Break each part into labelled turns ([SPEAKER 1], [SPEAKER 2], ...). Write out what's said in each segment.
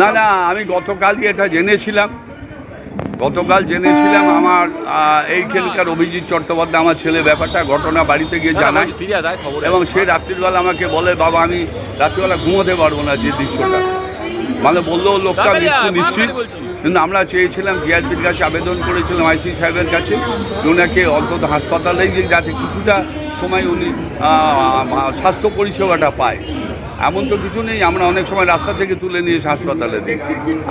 [SPEAKER 1] না না আমি গতকালই এটা জেনেছিলাম। গতকাল জেনেছিলাম আমার এইখানকার অভিজিৎ চট্টোপাধ্যায় আমার ছেলে ব্যাপারটা ঘটনা বাড়িতে গিয়ে জানাই
[SPEAKER 2] সিরিয়াস
[SPEAKER 1] এবং সে রাত্রিবেলা আমাকে বলে বাবা আমি রাত্রিবেলা ঘুমোতে পারব না যে দৃশ্যটা। মানে বলল লোকটা মৃত্যু নিশ্চিত। কিন্তু আমরা চেয়েছিলাম জিআরপির কাছে আবেদন করেছিলাম আইসি সাহেবের কাছে ওনাকে অন্তত হাসপাতালে যে যাতে কিছুটা সময় উনি স্বাস্থ্য পরিষেবাটা পায়। এমন তো কিছু নেই, আমরা অনেক সময় রাস্তা থেকে তুলে নিয়ে হাসপাতালে দিই।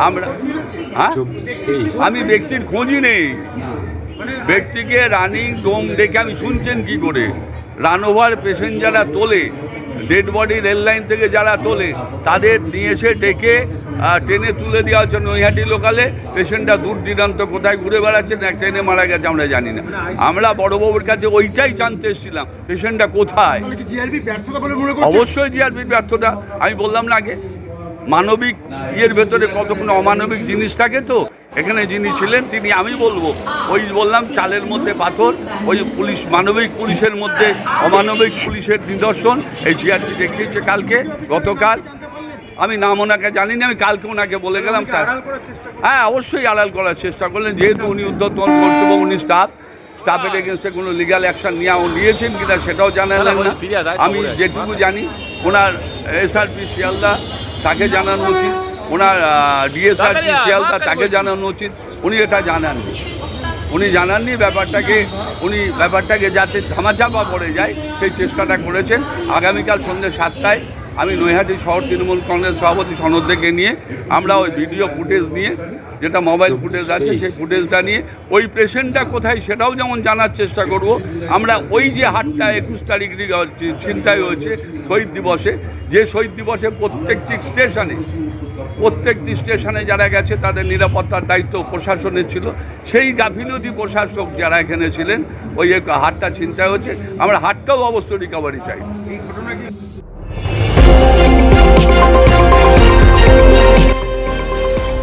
[SPEAKER 1] আমরা হ্যাঁ? আমি ব্যক্তির খোঁজই নেই। ব্যক্তিকে রানিং ডোম দেখে আমি শুনছেন কি করে? রান ওভার পেশেন্ট যারা তোলে, ডেড বডি রেল লাইন থেকে যারা তোলে, তাদের নিয়ে এসে ডেকে ট্রেনে তুলে দেওয়া হচ্ছে নৈহাটি লোকালে পেশেন্টটা দূর দিনান্ত কোথায় ঘুরে বেড়াচ্ছে না ট্রেনে মারা গেছে আমরা জানি না। আমরা বড়বাবুর কাছে ওইটাই জানতে এসেছিলাম পেশেন্টটা কোথায়?
[SPEAKER 3] মানে ব্যর্থতা বলে
[SPEAKER 1] অবশ্যই জিআরপির ব্যর্থতা আমি বললাম না আগে। মানবিক ইয়ের ভেতরে কতক্ষণ অমানবিক জিনিস থাকে তো এখানে যিনি ছিলেন তিনি আমি বলব ওই বললাম চালের মধ্যে পাথর ওই পুলিশ মানবিক পুলিশের মধ্যে অমানবিক পুলিশের নিদর্শন এই জিআরপি দেখিয়েছে কালকে গতকাল। আমি নাম ওনাকে জানি না আমি কালকে ওনাকে বলে গেলাম তার। হ্যাঁ অবশ্যই আড়াল করার চেষ্টা করলেন যেহেতু উনি উদ্যোতন কর্তব্য উনি স্টাফ স্টাফের এগেনস্টে কোনো লিগাল অ্যাকশন নেওয়া নিয়েছেন কিনা সেটাও জানালেন না আমি যেটুকু জানি ওনার এসআরপি শিয়ালদা তাকে জানানো উচিত। ওনার ডিএসআরপি শিয়ালদা তাকে জানানো উচিত। উনি এটা জানাননি উনি জানাননি ব্যাপারটাকে উনি ব্যাপারটাকে যাতে ধামাচাপা পড়ে যায় সেই চেষ্টাটা করেছেন। আগামীকাল সন্ধ্যে সাতটায় আমি নৈহাটি শহর তৃণমূল কংগ্রেস সভাপতি সনদকে নিয়ে, আমরা ওই ভিডিও ফুটেজ নিয়ে, যেটা মোবাইল ফুটেজ আছে, সেই ফুটেজটা নিয়ে, ওই পেশেন্টটা কোথায় সেটাও যেমন জানার চেষ্টা করব। আমরা ওই যে হাটটা একুশ তারিখ চিন্তায় হয়েছে শহীদ দিবসে, যে শহীদ দিবসে প্রত্যেকটি স্টেশনে প্রত্যেকটি স্টেশনে যারা গেছে, তাদের নিরাপত্তার দায়িত্ব প্রশাসনের ছিল। সেই গাফিলতি প্রশাসক যারা এখানে ছিলেন, ওই হাটটা চিন্তায় হচ্ছে। আমরা হাটটাও অবশ্য রিকভারি চাই।